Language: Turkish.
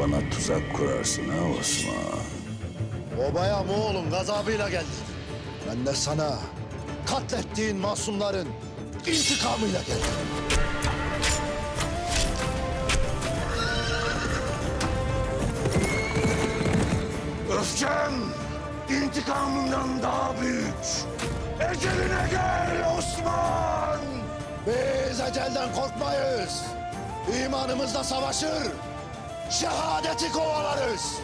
bana tuzak kurarsın ha Osman. Obaya Moğol'un gazabıyla geldi. Ben de sana katlettiğin masumların intikamıyla geldim. Öfkem intikamından daha büyük. Eceline gel Osman! Biz ecelden korkmayız. İmanımızla savaşır. Şehadeti kovalarız.